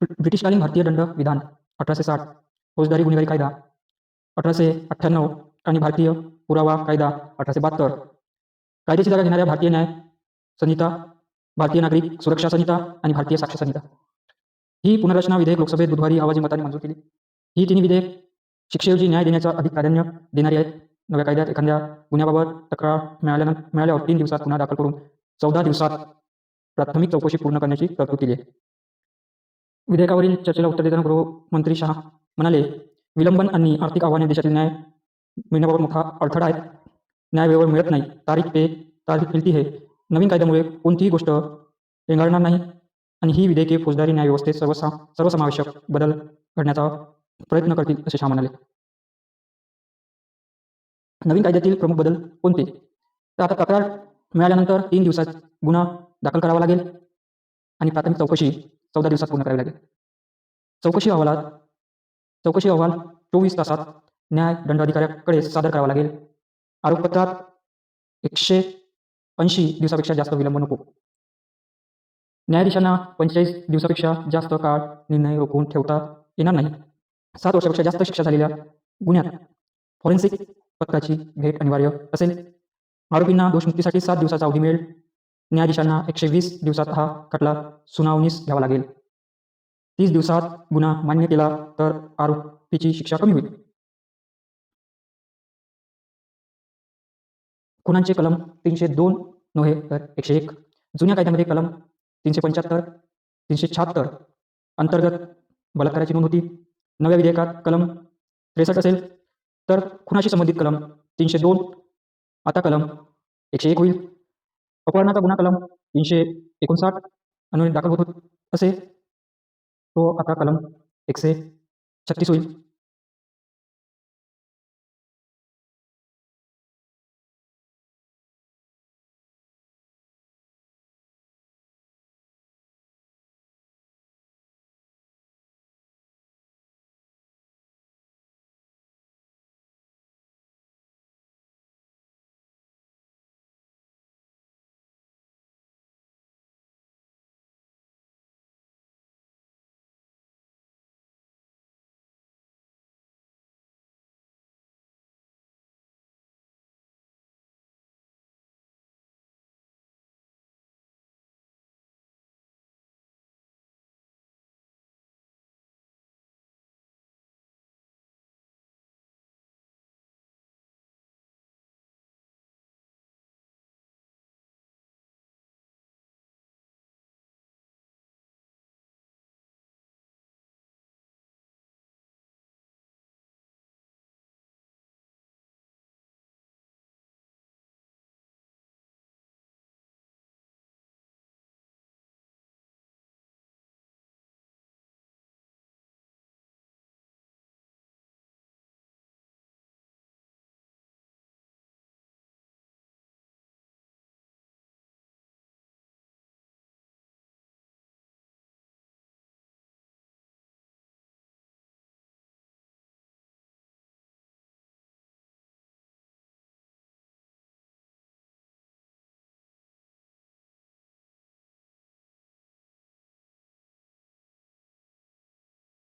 ब्रिटिशकालीन भारतीय दंड विधान अठराशे साठ फौजदारी गुन्हेगारी कायदा अठराशे अठ्ठ्याण्णव आणि भारतीय पुरावा कायदा अठराशे बहात्तर कायद्याची जागा घेणाऱ्या भारतीय न्याय संहिता भारतीय नागरिक सुरक्षा संहिता आणि भारतीय साक्ष संहिता. ही पुनर्रचना विधेयक लोकसभेत बुधवारी आवाजी मताने मंजूर केली. ही तिन्ही विधेयक शिक्षेऐवजी न्याय देण्याचा अधिक प्राधान्य देणारी आहेत. नव्या कायद्यात एखाद्या गुन्ह्याबाबत तक्रार मिळाल्यानं मिळाल्यावर तीन दिवसात गुन्हा दाखल करून चौदा दिवसात प्राथमिक चौकशी पूर्ण करण्याची तरतूद केली आहे. विधेयकावरील चर्चेला उत्तर देताना गृहमंत्री शहा म्हणाले विलंबन आणि आर्थिक आव्हाने देशातील न्याय मिळण्याबाबत मोठा अडथळा आहे. न्याय वेळेवर मिळत नाही. तारीख पे तारीख मिळती हे. नवीन कायद्यामुळे कोणतीही गोष्ट रेंगाळणार नाही. आणि ही विधेयके फौजदारी न्याय व्यवस्थेत सर्वसा सर्वसमावेशक बदल घडण्याचा प्रयत्न करतील असे शहा म्हणाले. नवीन कायद्यातील प्रमुख बदल कोणते? तर आता तक्रार मिळाल्यानंतर तीन दिवसात गुन्हा दाखल करावा लागेल. आणि प्राथमिक चौकशी चौदा दिवसात पूर्ण करावी लागेल. चौकशी अहवालात चौकशी अहवाल चोवीस तासात न्याय दंडाधिकाऱ्याकडे सादर करावा लागेल. आरोपपत्रात एकशे ऐंशी दिवसापेक्षा जास्त विलंब नको. न्यायाधीशांना पंचेचाळीस दिवसापेक्षा जास्त काळ निर्णय रोखून ठेवता येणार नाही. सात वर्षापेक्षा जास्त शिक्षा झालेल्या गुन्ह्यात फॉरेन्सिक पथकाची भेट अनिवार्य असेल. आरोपींना दोषमुक्तीसाठी सात दिवसाचा अवधी मिळेल. न्यायाधीशांना एकशे वीस दिवसात हा खटला सुनावणीस घ्यावा लागेल. तीस दिवसात गुन्हा मान्य केला तर आरोपीची शिक्षा कमी होईल. खुनांचे कलम तीनशे दोन नव्हे तर एकशे एक. जुन्या कायद्यामध्ये कलम तीनशे पंच्याहत्तर तीनशे शहात्तर अंतर्गत बलात्काराची नोंद होती. नव्या विधेयकात कलम त्रेसष्ट असेल तर खुनाशी संबंधित कलम तीनशे दोन. आता कलम एकशे एक होईल. अपहरणाचा गुन्हा कलम तीनशे एकोणसाठ अन्वये दाखल होत. असे तो आता कलम एकशे छत्तीस होईल.